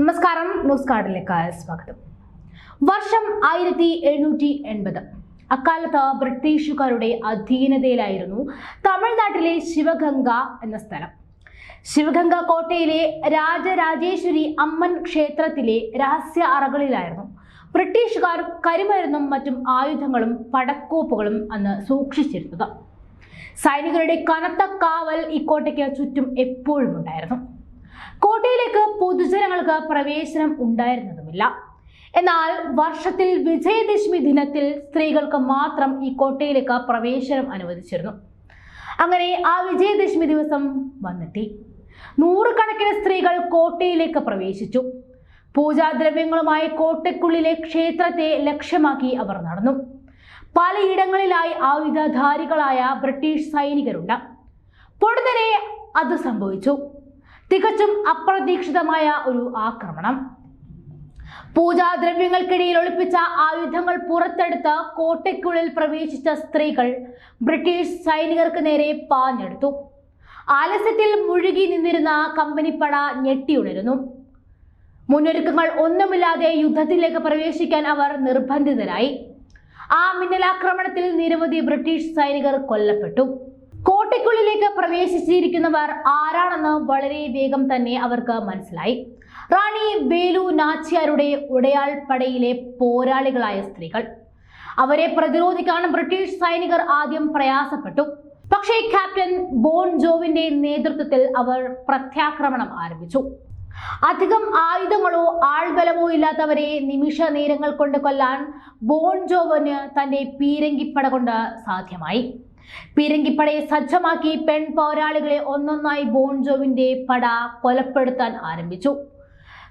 നമസ്കാരം. ന്യൂസ് കാർഡിലേക്ക് സ്വാഗതം. വർഷം ആയിരത്തി എഴുന്നൂറ്റി എൺപത്. അക്കാലത്ത് ബ്രിട്ടീഷുകാരുടെ അധീനതയിലായിരുന്നു തമിഴ്നാട്ടിലെ ശിവഗംഗ എന്ന സ്ഥലം. ശിവഗംഗ കോട്ടയിലെ രാജരാജേശ്വരി അമ്മൻ ക്ഷേത്രത്തിലെ രഹസ്യ അറകളിലായിരുന്നു. ബ്രിട്ടീഷുകാർ കരിമരുന്നും മറ്റും ആയുധങ്ങളും പടക്കോപ്പുകളും അന്ന് സൂക്ഷിച്ചിരുന്നത്. സൈനികരുടെ കനത്ത കാവൽ ഇക്കോട്ടയ്ക്ക് കോട്ടയ്ക്ക് ചുറ്റും എപ്പോഴും ഉണ്ടായിരുന്നു. കോട്ടയിലേക്ക് പൊതുജനങ്ങൾക്ക് പ്രവേശനം ഉണ്ടായിരുന്നതുമില്ല. എന്നാൽ വർഷത്തിൽ വിജയദശമി ദിനത്തിൽ സ്ത്രീകൾക്ക് മാത്രം ഈ കോട്ടയിലേക്ക് പ്രവേശനം അനുവദിച്ചിരുന്നു. അങ്ങനെ ആ വിജയദശമി ദിവസം വന്നെത്തി. നൂറുകണക്കിന് സ്ത്രീകൾ കോട്ടയിലേക്ക് പ്രവേശിച്ചു. പൂജാദ്രവ്യങ്ങളുമായി കോട്ടയ്ക്കുള്ളിലെ ക്ഷേത്രത്തെ ലക്ഷ്യമാക്കി അവർ നടന്നു. പലയിടങ്ങളിലായി ആയുധധാരികളായ ബ്രിട്ടീഷ് സൈനികരുണ്ട്. പൊടുന്നനെ അത് സംഭവിച്ചു. തികച്ചും അപ്രതീക്ഷിതമായ ഒരു ആക്രമണം. പൂജാദ്രവ്യങ്ങൾക്കിടയിൽ ഒളിപ്പിച്ച ആയുധങ്ങൾ പുറത്തെടുത്ത് കോട്ടയ്ക്കുള്ളിൽ പ്രവേശിച്ച സ്ത്രീകൾ ബ്രിട്ടീഷ് സൈനികർക്ക് നേരെ പാഞ്ഞെടുത്തു. ആലസ്യത്തിൽ മുഴുകി നിന്നിരുന്ന കമ്പനിപ്പട ഞെട്ടിയുണരുന്നു. മുന്നൊരുക്കങ്ങൾ ഒന്നുമില്ലാതെ യുദ്ധത്തിലേക്ക് പ്രവേശിക്കാൻ അവർ നിർബന്ധിതരായി. ആ മിന്നലാക്രമണത്തിൽ നിരവധി ബ്രിട്ടീഷ് സൈനികർ കൊല്ലപ്പെട്ടു. കോട്ടയ്ക്കുള്ളിലേക്ക് പ്രവേശിച്ചിരിക്കുന്നവർ ആരാണെന്ന് വളരെ വേഗം തന്നെ അവർക്ക് മനസ്സിലായി. റാണി വേലു നാച്ചിയാരുടെ ഉടയാൾ പടയിലെ പോരാളികളായ സ്ത്രീകൾ. അവരെ പ്രതിരോധിക്കാൻ ബ്രിട്ടീഷ് സൈനികർ ആദ്യം പ്രയാസപ്പെട്ടു. പക്ഷേ ക്യാപ്റ്റൻ ബോൺ ജോവിന്റെ നേതൃത്വത്തിൽ അവർ പ്രത്യാക്രമണം ആരംഭിച്ചു. അധികം ആയുധങ്ങളോ ആൾബലമോ ഇല്ലാത്തവരെ നിമിഷ നേരങ്ങൾ കൊണ്ട് കൊല്ലാൻ ബോൺ ജോവന് തന്റെ പീരങ്കിപ്പട കൊണ്ട് സാധ്യമായി. പീരങ്കിപ്പടയെ സജ്ജമാക്കി പെൺ പോരാളികളെ ഒന്നൊന്നായി ബോൺജോവിന്റെ പട കൊലപ്പെടുത്താൻ ആരംഭിച്ചു.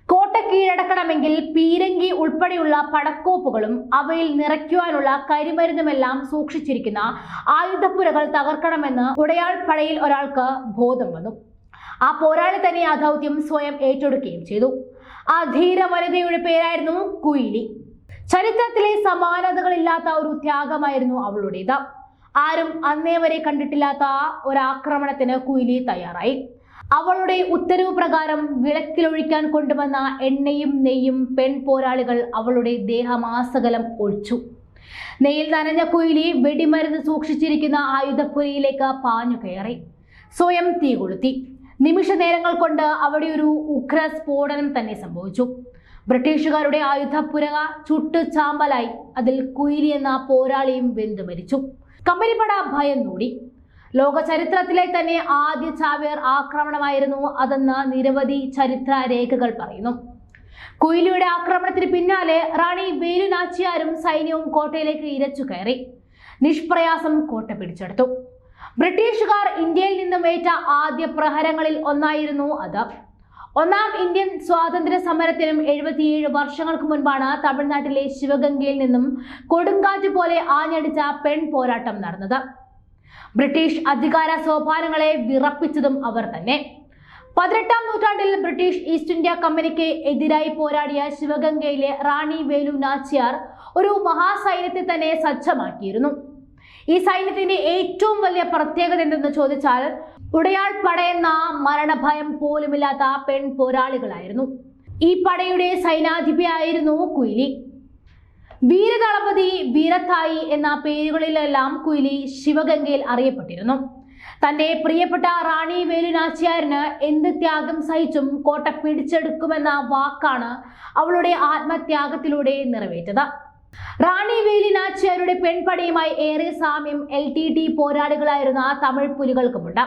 കോട്ട കീഴടക്കണമെങ്കിൽ പീരങ്കി ഉൾപ്പെടെയുള്ള പടക്കോപ്പുകളും അവയിൽ നിറയ്ക്കുവാനുള്ള കരിമരുന്നുമെല്ലാം സൂക്ഷിച്ചിരിക്കുന്ന ആയുധപ്പുരകൾ തകർക്കണമെന്ന് ഉടയാൾ പടയിൽ ഒരാൾക്ക് ബോധം വന്നു. ആ പോരാളി തന്നെ ആ ദൗത്യം സ്വയം ഏറ്റെടുക്കുകയും ചെയ്തു. ആ ധീര വനിതയുടെ പേരായിരുന്നു കുയിലി. ചരിത്രത്തിലെ സമാനതകളില്ലാത്ത ഒരു ത്യാഗമായിരുന്നു അവളുടേത്. ആരും അന്നേ വരെ കണ്ടിട്ടില്ലാത്ത ഒരാക്രമണത്തിന് കുയിലി തയ്യാറായി. അവളുടെ ഉത്തരവ് പ്രകാരം വിളക്കിലൊഴിക്കാൻ കൊണ്ടുവന്ന എണ്ണയും നെയ്യും പെൺ പോരാളികൾ അവളുടെ ദേഹമാസകലം ഒഴിച്ചു. നെയ്യിൽ നനഞ്ഞ കുയിലി വെടിമരുന്ന് സൂക്ഷിച്ചിരിക്കുന്ന ആയുധപ്പുരയിലേക്ക് പാഞ്ഞു കയറി. സ്വയം തീ കൊളുത്തി. നിമിഷ നേരങ്ങൾ കൊണ്ട് അവിടെ ഒരു ഉഗ്ര സ്ഫോടനം തന്നെ സംഭവിച്ചു. ബ്രിട്ടീഷുകാരുടെ ആയുധപ്പുര ചുട്ട് ചാമ്പലായി അതിൽ കുയിലി എന്ന പോരാളിയും വെന്തു മരിച്ചു. കമ്പനിപ്പട ഭയന്നൂടി ലോക ചരിത്രത്തിലെ തന്നെ ആദ്യ ചാവേർ ആക്രമണമായിരുന്നു അതെന്ന് നിരവധി ചരിത്ര രേഖകൾ പറയുന്നു. കുയിലിയുടെ ആക്രമണത്തിന് പിന്നാലെ റാണി വേലു നാച്ചിയാരും സൈന്യവും കോട്ടയിലേക്ക് ഇരച്ചു കയറി. നിഷ്പ്രയാസം കോട്ട പിടിച്ചെടുത്തു. ബ്രിട്ടീഷുകാർ ഇന്ത്യയിൽ നിന്നും ഏറ്റ ആദ്യ പ്രഹരങ്ങളിൽ ഒന്നായിരുന്നു അത്. ഒന്നാം ഇന്ത്യൻ സ്വാതന്ത്ര്യ സമരത്തിനും എഴുപത്തിയേഴ് വർഷങ്ങൾക്ക് മുൻപാണ് തമിഴ്നാട്ടിലെ ശിവഗംഗയിൽ നിന്നും കൊടുങ്കാറ്റ് പോലെ ആഞ്ഞടിച്ച പെൺ പോരാട്ടം നടന്നത്. ബ്രിട്ടീഷ് അധികാര സോപാനങ്ങളെ വിറപ്പിച്ചതും അവർ തന്നെ. പതിനെട്ടാം നൂറ്റാണ്ടിൽ ബ്രിട്ടീഷ് ഈസ്റ്റ് ഇന്ത്യ കമ്പനിക്ക് എതിരായി പോരാടിയ ശിവഗംഗയിലെ റാണി വേലു നാച്ചിയാർ ഒരു മഹാസൈന്യത്തെ തന്നെ സജ്ജമാക്കിയിരുന്നു. ഈ സൈന്യത്തിന്റെ ഏറ്റവും വലിയ പ്രത്യേകത എന്തെന്ന് ചോദിച്ചാൽ ഉടയാൾ പടയെന്ന മരണഭയം പോലുമില്ലാത്ത പെൺ പോരാളികളായിരുന്നു. ഈ പടയുടെ സൈനാധിപയായിരുന്നു കുയിലി. വീരദളപതി വീരത്തായി എന്ന പേരുകളിലെല്ലാം കുയിലി ശിവഗംഗയിൽ അറിയപ്പെട്ടിരുന്നു. തന്റെ പ്രിയപ്പെട്ട റാണി വേലുനാച്ചിയാരിന് എന്ത് ത്യാഗം സഹിച്ചും കോട്ട പിടിച്ചെടുക്കുമെന്ന വാക്കാണ് അവളുടെ ആത്മത്യാഗത്തിലൂടെ നിറവേറ്റത്. റാണി വേലിനാച്ചിയാരുടെ പെൺപടയുമായി ഏറെ സാമ്യം എൽ ടി ടി പോരാളികളായിരുന്ന തമിഴ് പുലികൾക്കുമുണ്ട്.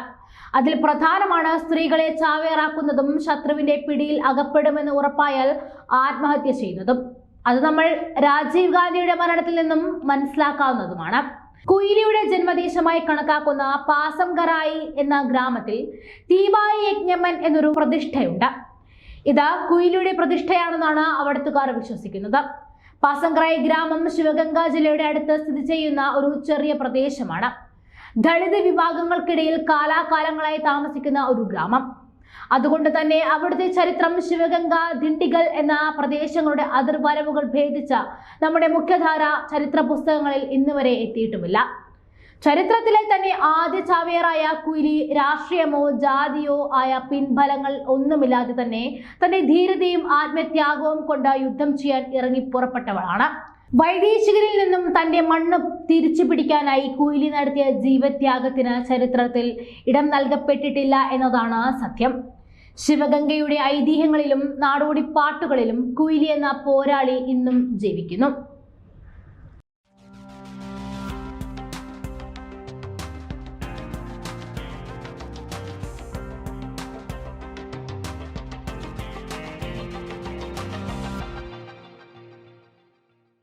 അതിൽ പ്രധാനമാണ് സ്ത്രീകളെ ചാവേറാക്കുന്നതും ശത്രുവിന്റെ പിടിയിൽ അകപ്പെടുമെന്ന് ഉറപ്പായാൽ ആത്മഹത്യ ചെയ്യുന്നതും. അത് നമ്മൾ രാജീവ് ഗാന്ധിയുടെ മരണത്തിൽ നിന്നും മനസ്സിലാക്കാവുന്നതുമാണ്. കുയിലിയുടെ ജന്മദേശമായി കണക്കാക്കുന്ന പാസംകറായി എന്ന ഗ്രാമത്തിൽ തീവായി യജ്ഞമ്മൻ എന്നൊരു പ്രതിഷ്ഠയുണ്ട്. ഇത് കുയിലിയുടെ പ്രതിഷ്ഠയാണെന്നാണ് അവിടത്തുകാർ വിശ്വസിക്കുന്നത്. പാസംകറായി ഗ്രാമം ശിവഗംഗ ജില്ലയുടെ അടുത്ത് സ്ഥിതി ചെയ്യുന്ന ഒരു ചെറിയ പ്രദേശമാണ്. ദളിത് വിഭാഗങ്ങൾക്കിടയിൽ കാലാകാലങ്ങളായി താമസിക്കുന്ന ഒരു ഗ്രാമം. അതുകൊണ്ട് തന്നെ അവിടുത്തെ ചരിത്രം ശിവഗംഗ ദിണ്ടിഗൽ എന്ന പ്രദേശങ്ങളുടെ അതിർവരവുകൾ ഭേദിച്ച നമ്മുടെ മുഖ്യധാര ചരിത്ര പുസ്തകങ്ങളിൽ ഇന്നുവരെ എത്തിയിട്ടുമില്ല. ചരിത്രത്തിലെ തന്നെ ആദ്യ ചാവേറായ കുയിലി രാഷ്ട്രീയമോ ജാതിയോ ആയ പിൻബലങ്ങൾ ഒന്നുമില്ലാതെ തന്നെ തന്റെ ധീരതയും ആത്മത്യാഗവും കൊണ്ട് യുദ്ധം ചെയ്യാൻ ഇറങ്ങി പുറപ്പെട്ടവളാണ്. വൈദേശികരിൽ നിന്നും തന്റെ മണ്ണ് തിരിച്ചു പിടിക്കാനായി കുയിലി നടത്തിയ ജീവത്യാഗത്തിന് ചരിത്രത്തിൽ ഇടം നൽകപ്പെട്ടിട്ടില്ല എന്നതാണ് സത്യം. ശിവഗംഗയുടെ ഐതിഹ്യങ്ങളിലും നാടോടി പാട്ടുകളിലും കുയിലി എന്ന പോരാളി ഇന്നും ജീവിക്കുന്നു.